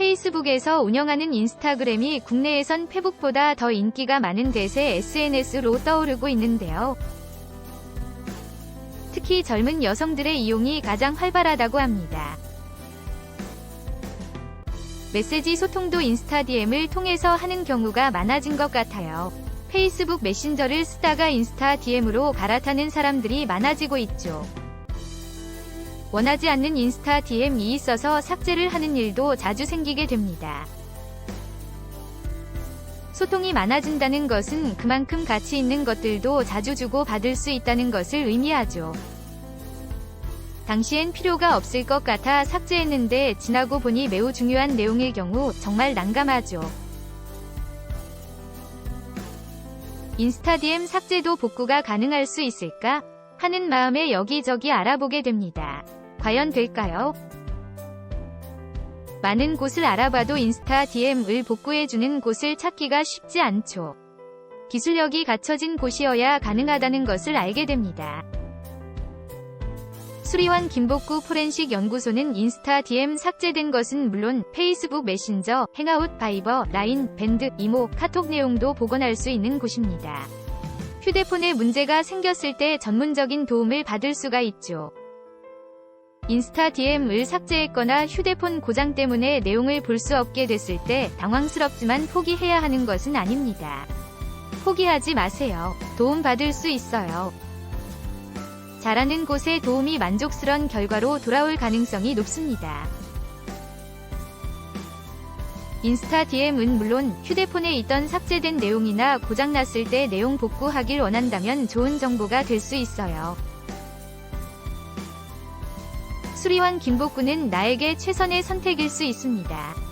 페이스북에서 운영하는 인스타그램이 국내에선 페북보다 더 인기가 많은 대세 SNS로 떠오르고 있는데요. 특히 젊은 여성들의 이용이 가장 활발하다고 합니다. 메시지 소통도 인스타 DM을 통해서 하는 경우가 많아진 것 같아요. 페이스북 메신저를 쓰다가 인스타 DM으로 갈아타는 사람들이 많아지고 있죠. 원하지 않는 인스타 DM이 있어서 삭제를 하는 일도 자주 생기게 됩니다. 소통이 많아진다는 것은 그만큼 가치 있는 것들도 자주 주고 받을 수 있다는 것을 의미하죠. 당시엔 필요가 없을 것 같아 삭제했는데 지나고 보니 매우 중요한 내용일 경우 정말 난감하죠. 인스타 DM 삭제도 복구가 가능할 수 있을까? 하는 마음에 여기저기 알아보게 됩니다. 과연 될까요? 많은 곳을 알아봐도 인스타 DM을 복구해주는 곳을 찾기가 쉽지 않죠. 기술력이 갖춰진 곳이어야 가능하다는 것을 알게 됩니다. 수리원 김복구 포렌식 연구소는 인스타 DM 삭제된 것은 물론 페이스북 메신저, 행아웃, 바이버, 라인, 밴드, 이모, 카톡 내용도 복원할 수 있는 곳입니다. 휴대폰에 문제가 생겼을 때 전문적인 도움을 받을 수가 있죠. 인스타 DM을 삭제했거나 휴대폰 고장 때문에 내용을 볼 수 없게 됐을 때 당황스럽지만 포기해야 하는 것은 아닙니다. 포기하지 마세요. 도움 받을 수 있어요. 잘하는 곳에 도움이 만족스런 결과로 돌아올 가능성이 높습니다. 인스타 DM은 물론 휴대폰에 있던 삭제된 내용이나 고장났을 때 내용 복구하길 원한다면 좋은 정보가 될 수 있어요. 수리원 김복구는 나에게 최선의 선택일 수 있습니다.